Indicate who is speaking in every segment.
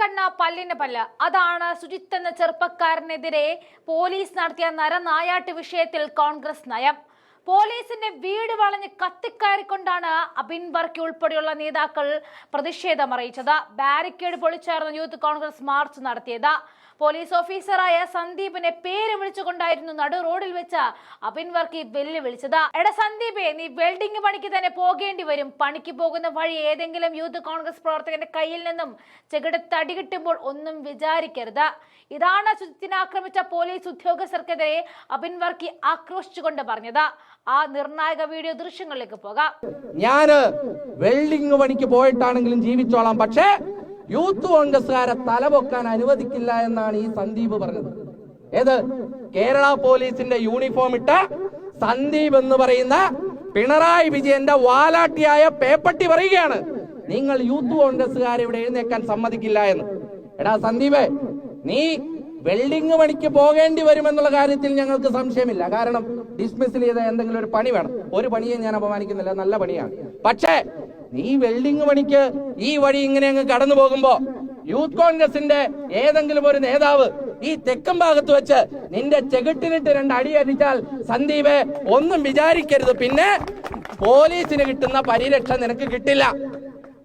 Speaker 1: കണ്ണ പല്ലിന് പല്ല്. അതാണ് സുജിത്ത് എന്ന ചെറുപ്പക്കാരനെതിരെ പോലീസ് നടത്തിയ നരനായാട്ട് വിഷയത്തിൽ കോൺഗ്രസ് നയം. പോലീസിന്റെ വീട് വളഞ്ഞ് കത്തിക്കയറിക്കൊണ്ടാണ് അബിൻ വർക്കി ഉൾപ്പെടെയുള്ള നേതാക്കൾ പ്രതിഷേധം അറിയിച്ചത്. ബാരിക്കേഡ് പൊളിച്ചായിരുന്നു യൂത്ത് കോൺഗ്രസ് മാർച്ച് നടത്തിയത്. പോലീസ് ഓഫീസറായ സന്ദീപിനെ പേര് വിളിച്ചുകൊണ്ടായിരുന്നു നടു റോഡിൽ വെച്ച അബിൻ വർക്കി വെല്ലുവിളിച്ചത് എടാ സന്ദീപെ നീ വെൽഡിംഗ് പണിക്ക് തന്നെ പോകേണ്ടി വരും. പണിക്ക് പോകുന്ന വഴി ഏതെങ്കിലും യൂത്ത് കോൺഗ്രസ് പ്രവർത്തകന്റെ കയ്യിൽ നിന്നും ചെകിടത്ത് അടി കിട്ടുമ്പോൾ ഒന്നും വിചാരിക്കരുത്. ഇതാണ് ശുചിത്തിനെ ആക്രമിച്ച പോലീസ് ഉദ്യോഗസ്ഥർക്കെതിരെ അബിൻ വർക്കി ആക്രോശിച്ചുകൊണ്ട് പറഞ്ഞത്. ആ നിർണായക വീഡിയോ ദൃശ്യങ്ങളിലേക്ക് പോകാം.
Speaker 2: ഞാൻ വെൽഡിംഗ് പണിക്ക് പോയിട്ടാണെങ്കിലും ജീവിച്ചോളാം. പക്ഷേ യൂത്ത് കോൺഗ്രസ്സുകാരെ തലപൊക്കാൻ അനുവദിക്കില്ല എന്നാണ് ഈ സന്ദീപ് പറഞ്ഞത്. ഏത്? കേരള പോലീസിന്റെ യൂണിഫോം ഇട്ട സന്ദീപ് എന്ന് പറയുന്ന പിണറായി വിജയന്റെ വാലാട്ടിയായ പേപ്പട്ടി പറയുകയാണ്. നിങ്ങൾ യൂത്ത് കോൺഗ്രസ്സുകാരെ ഇവിടെ എഴുന്നേക്കാൻ സമ്മതിക്കില്ല എന്ന്. എടാ സന്ദീപേ നീ വെൽഡിംഗ് പണിക്ക് പോകേണ്ടി വരുമെന്നുള്ള കാര്യത്തിൽ ഞങ്ങൾക്ക് സംശയമില്ല. കാരണം ഡിസ്മിസ് ചെയ്ത എന്തെങ്കിലും ഒരു പണി വേണം. ഒരു പണിയെ ഞാൻ അപമാനിക്കുന്നില്ല. നല്ല പണിയാണ്. പക്ഷേ നീ വെൽഡിംഗ് പണിക്ക് ഈ വഴി ഇങ്ങനെ അങ്ങ് കടന്നു പോകുമ്പോ യൂത്ത് കോൺഗ്രസിന്റെ ഏതെങ്കിലും ഒരു നേതാവ് ഈ തെക്കൻ ഭാഗത്ത് വെച്ച് നിന്റെ ചെകിട്ടിനിട്ട് രണ്ട് അടി അടിച്ചാൽ സന്ദീപ് ഒന്നും വിചാരിക്കരുത്. പിന്നെ പോലീസിന് കിട്ടുന്ന പരിരക്ഷ നിനക്ക് കിട്ടില്ല.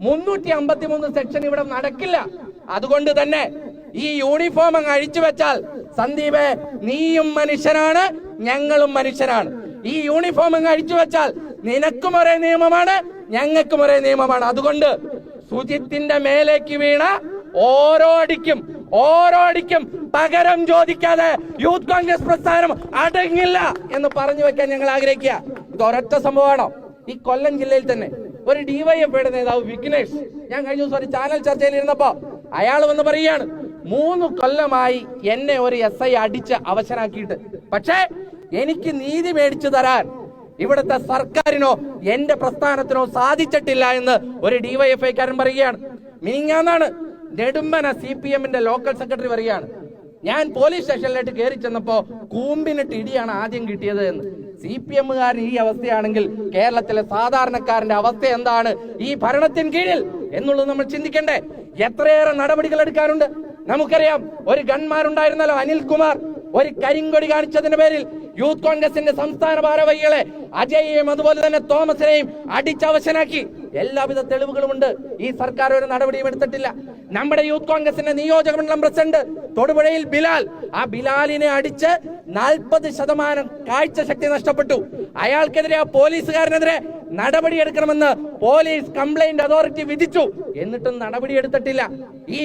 Speaker 2: മുന്നൂറ്റി അമ്പത്തി മൂന്ന് സെക്ഷൻ ഇവിടെ നടക്കില്ല. അതുകൊണ്ട് തന്നെ ഈ യൂണിഫോം അങ്ങ് അഴിച്ചു വെച്ചാൽ സന്ദീപ് നീയും മനുഷ്യനാണ് ഞങ്ങളും മനുഷ്യരാണ്. ഈ യൂണിഫോം അങ്ങ് അഴിച്ചു വെച്ചാൽ നിനക്കും ഒരേ നിയമമാണ് ഞങ്ങൾക്കും ഒരേ നിയമമാണ്. അതുകൊണ്ട് സുജിത്തിന്റെ മേലേക്ക് വീണ ഓരോ അടിക്കും ഓരോ അടിക്കും പകരം ചോദിക്കാതെ യൂത്ത് കോൺഗ്രസ് പ്രസ്ഥാനം അടങ്ങില്ല എന്ന് പറഞ്ഞു വെക്കാൻ ഞങ്ങൾ ആഗ്രഹിക്കുക. ഇത് ഒരൊറ്റ സംഭവമാണോ? ഈ കൊല്ലം ജില്ലയിൽ തന്നെ ഒരു ഡിവൈഎഫ്ഐയുടെ നേതാവ് വിഘ്നേഷ് ഞാൻ കഴിഞ്ഞ ദിവസം ഒരു ചാനൽ ചർച്ചയിൽ ഇരുന്നപ്പോ അയാൾ വന്ന് പറയുകയാണ് മൂന്ന് കൊല്ലമായി എന്നെ ഒരു എസ് ഐ അടിച്ച് അവശനാക്കിയിട്ട്. പക്ഷേ എനിക്ക് നീതി മേടിച്ചു തരാൻ ഇവിടുത്തെ സർക്കാരിനോ എന്റെ പ്രസ്ഥാനത്തിനോ സാധിച്ചിട്ടില്ല എന്ന് ഒരു ഡിവൈഎഫ്ഐക്കാരൻ പറയുകയാണ്. മിനിങ്ങാന്നാണ് നെടുമ്പന സി പി എമ്മിന്റെ ലോക്കൽ സെക്രട്ടറി പറയുകയാണ്. ഞാൻ പോലീസ് സ്റ്റേഷനിലേക്ക് കയറി ചെന്നപ്പോ കൂമ്പിനിട്ട് ഇടിയാണ് ആദ്യം കിട്ടിയത് എന്ന്. സി പി എമ്മുകാരൻ ഈ അവസ്ഥയാണെങ്കിൽ കേരളത്തിലെ സാധാരണക്കാരന്റെ അവസ്ഥ എന്താണ്? ഈ ഭരണത്തിന് കീഴിൽ എന്നുള്ളത് നമ്മൾ ചിന്തിക്കണ്ടേ. എത്രയേറെ നടപടികൾ എടുക്കാനുണ്ട്? നമുക്കറിയാം ഒരു ഗൺമാരുണ്ടായിരുന്നല്ലോ അനിൽകുമാർ. ഒരു കരിങ്കൊടി കാണിച്ചതിന്റെ പേരിൽ യൂത്ത് കോൺഗ്രസിന്റെ സംസ്ഥാന ഭാരവാഹികളെ അജയെയും അതുപോലെ തന്നെ തോമസിനെയും അടിച്ചവശനാക്കി. എല്ലാവിധ തെളിവുകളുമുണ്ട്. ഈ സർക്കാർ ഒരു നടപടിയും എടുത്തിട്ടില്ല. നമ്മുടെ യൂത്ത് കോൺഗ്രസിന്റെ നിയോജക മണ്ഡലം പ്രസിഡന്റ് തൊടുപുഴയിൽ ബിലാൽ. ആ ബിലാലിനെ അടിച്ച് നാൽപ്പത് ശതമാനം കാഴ്ച ശക്തി നഷ്ടപ്പെട്ടു. അയാൾക്കെതിരെ ആ പോലീസുകാരനെതിരെ നടപടി എടുക്കണമെന്ന് പോലീസ് കംപ്ലൈന്റ് അതോറിറ്റി വിധിച്ചു. എന്നിട്ടും നടപടി എടുത്തിട്ടില്ല ഈ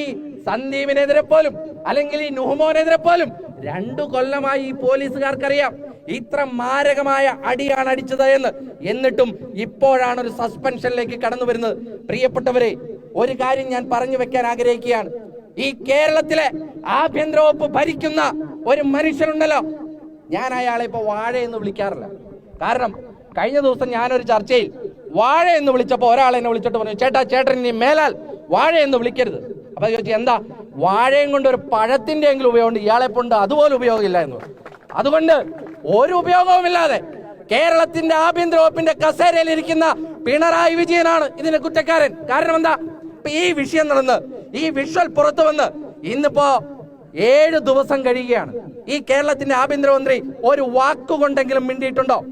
Speaker 2: സന്ദീപിനെതിരെ പോലും അല്ലെങ്കിൽ ഈ നുഹുമോനെതിരെ പോലും രണ്ടു കൊല്ലമായി ഈ പോലീസുകാർക്കറിയാം ഇത്ര മാരകമായ അടിയാണ് അടിച്ചത് എന്ന്. എന്നിട്ടും ഇപ്പോഴാണ് ഒരു സസ്പെൻഷനിലേക്ക് കടന്നു വരുന്നത്. പ്രിയപ്പെട്ടവരെ ഒരു കാര്യം ഞാൻ പറഞ്ഞു വെക്കാൻ ആഗ്രഹിക്കുകയാണ്. ഈ കേരളത്തിലെ ആഭ്യന്തര വകുപ്പ് ഭരിക്കുന്ന ഒരു മനുഷ്യനുണ്ടല്ലോ. ഞാൻ അയാളെ ഇപ്പൊ വാഴ എന്ന് വിളിക്കാറില്ല. കാരണം കഴിഞ്ഞ ദിവസം ഞാനൊരു ചർച്ചയിൽ വാഴ എന്ന് വിളിച്ചപ്പോൾ ഒരാൾ എന്നെ വിളിച്ചിട്ട് പറഞ്ഞു ചേട്ടാ ചേട്ടൻ ഇനി മേലാൽ വാഴ എന്ന് വിളിക്കരുത്. അപ്പൊ ചോദിച്ചു എന്താ? വാഴയും കൊണ്ട് ഒരു പഴത്തിന്റെ എങ്കിലും ഉപയോഗമുണ്ട്? ഇയാളെ കൊണ്ട് അതുപോലെ ഉപയോഗമില്ല എന്ന്. അതുകൊണ്ട് ഒരു ഉപയോഗവുമില്ലാതെ കേരളത്തിന്റെ ആഭ്യന്തര വകുപ്പിന്റെ കസേരയിൽ ഇരിക്കുന്ന പിണറായി വിജയനാണ് ഇതിന്റെ കുറ്റക്കാരൻ. കാരണം എന്താ? ഈ വിഷയം നടന്ന് ഈ വിഷ്വൽ പുറത്തു വന്ന് ഇന്നിപ്പോ ഏഴ് ദിവസം കഴിയുകയാണ്. ഈ കേരളത്തിന്റെ ആഭ്യന്തരമന്ത്രി ഒരു വാക്കുകൊണ്ടെങ്കിലും മിണ്ടിയിട്ടുണ്ടോ?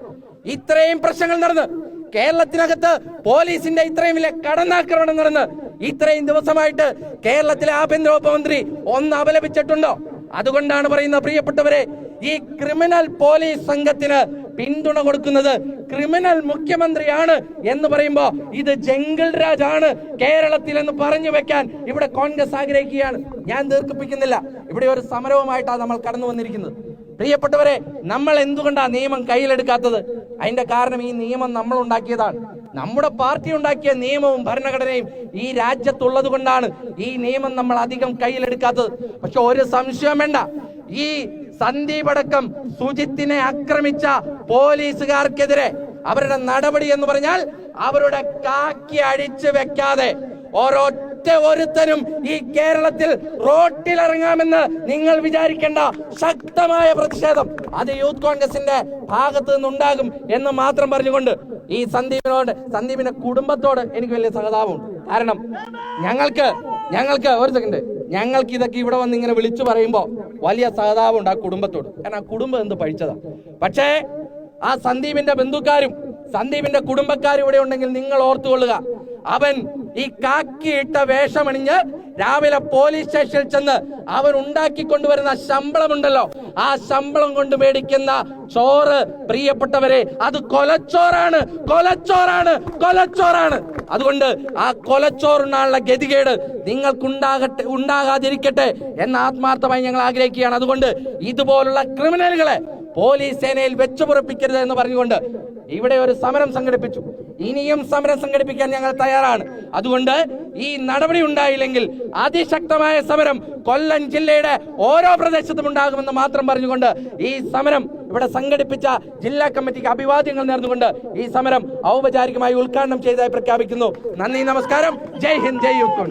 Speaker 2: ഇത്രയും പ്രശ്നങ്ങൾ നടന്ന് കേരളത്തിനകത്ത് പോലീസിന്റെ ഇത്രയും വലിയ കടന്നാക്രമണം നടന്ന് ഇത്രയും ദിവസമായിട്ട് കേരളത്തിലെ ആഭ്യന്തര വകുപ്പ് മന്ത്രി ഒന്ന് അപലപിച്ചിട്ടുണ്ടോ? അതുകൊണ്ടാണ് പറയുന്ന പ്രിയപ്പെട്ടവരെ ഈ ക്രിമിനൽ പോലീസ് സംഘത്തിന് പിന്തുണ കൊടുക്കുന്നത് ക്രിമിനൽ മുഖ്യമന്ത്രിയാണ് എന്ന് പറയുമ്പോ ഇത് ജംഗിൾ രാജ് ആണ് കേരളത്തിൽ എന്ന് പറഞ്ഞു വെക്കാൻ ഇവിടെ കോൺഗ്രസ് ആഗ്രഹിക്കുകയാണ്. ഞാൻ ദീർഘിപ്പിക്കുന്നില്ല. ഇവിടെ ഒരു സമരവുമായിട്ടാണ് നമ്മൾ കടന്നു വന്നിരിക്കുന്നത്. പ്രിയപ്പെട്ടവരെ നമ്മൾ എന്തുകൊണ്ടാ നിയമം കയ്യിലെടുക്കാത്തത്? അതിന്റെ കാരണം ഈ നിയമം നമ്മൾ ഉണ്ടാക്കിയതാണ്. നമ്മുടെ പാർട്ടി ഉണ്ടാക്കിയ നിയമവും ഭരണഘടനയും ഈ രാജ്യത്തുള്ളത് കൊണ്ടാണ് ഈ നിയമം നമ്മൾ അധികം കയ്യിലെടുക്കാത്തത്. പക്ഷെ ഒരു സംശയം വേണ്ട. ഈ സന്ദീപ് അടക്കം സുജിത്തിനെ ആക്രമിച്ച പോലീസുകാർക്കെതിരെ അവരുടെ നടപടി എന്ന് പറഞ്ഞാൽ അവരുടെ കാക്കി അഴിച്ചു വെക്കാതെ ഒരൊറ്റ ഒരുത്തരും ഈ കേരളത്തിൽ റോട്ടിലിറങ്ങാമെന്ന് നിങ്ങൾ വിചാരിക്കേണ്ട ശക്തമായ പ്രതിഷേധം. അത് യൂത്ത് കോൺഗ്രസിന്റെ ഭാഗത്ത് നിന്നുണ്ടാകും എന്ന് മാത്രം പറഞ്ഞുകൊണ്ട് ഈ സന്ദീപിനോട് സന്ദീപിന്റെ കുടുംബത്തോട് എനിക്ക് വലിയ സഹതാപമുണ്ട്. കാരണം ഞങ്ങൾക്ക് ഞങ്ങൾക്ക് ഒരു സെക്കൻഡ് ഞങ്ങൾക്ക് ഇതൊക്കെ ഇവിടെ വന്ന് ഇങ്ങനെ വിളിച്ചു പറയുമ്പോൾ വലിയ സഹതാപമുണ്ട് ആ കുടുംബത്തോട്. കാരണം ആ കുടുംബം എന്ത് പഴിച്ചതാ പക്ഷേ ആ സന്ദീപിന്റെ ബന്ധുക്കാരും സന്ദീപിന്റെ കുടുംബക്കാരും ഇവിടെ ഉണ്ടെങ്കിൽ നിങ്ങൾ ഓർത്തുകൊള്ളുക. അവൻ ഈ കാക്കിയിട്ട വേഷമണിഞ്ഞ് രാവിലെ പോലീസ് സ്റ്റേഷനിൽ ചെന്ന് അവൻ ഉണ്ടാക്കി കൊണ്ടുവരുന്ന ശമ്പളമുണ്ടല്ലോ. ആ ശമ്പളം കൊണ്ട് മേടിക്കുന്ന ചോറ് പ്രിയപ്പെട്ടവരെ അത് കൊലച്ചോറാണ് കൊലച്ചോറാണ് കൊലച്ചോറാണ്. അതുകൊണ്ട് ആ കൊലച്ചോറുണ്ടാനുള്ള ഗതികേട് നിങ്ങൾക്കുണ്ടാകട്ടെ ഉണ്ടാകാതിരിക്കട്ടെ എന്ന് ആത്മാർത്ഥമായി ഞങ്ങൾ ആഗ്രഹിക്കുകയാണ്. അതുകൊണ്ട് ഇതുപോലുള്ള ക്രിമിനലുകളെ പോലീസ് സേനയിൽ വെച്ചുപുറപ്പിക്കരുത് എന്ന് പറഞ്ഞുകൊണ്ട് ഇവിടെ ഒരു സമരം സംഘടിപ്പിച്ചു. ഇനിയും സമരം സംഘടിപ്പിക്കാൻ ഞങ്ങൾ തയ്യാറാണ്. അതുകൊണ്ട് ഈ നടപടി ഉണ്ടായില്ലെങ്കിൽ അതിശക്തമായ സമരം കൊല്ലം ജില്ലയുടെ ഓരോ പ്രദേശത്തും ഉണ്ടാകുമെന്ന് മാത്രം പറഞ്ഞുകൊണ്ട് ഈ സമരം ഇവിടെ സംഘടിപ്പിച്ച ജില്ലാ കമ്മിറ്റിക്ക് അഭിവാദ്യങ്ങൾ നേർന്നുകൊണ്ട് ഈ സമരം ഔപചാരികമായി ഉദ്ഘാടനം ചെയ്തതായി പ്രഖ്യാപിക്കുന്നു. നന്ദി നമസ്കാരം. ജയ് ഹിന്ദ് ജയ് യുക്കോൺ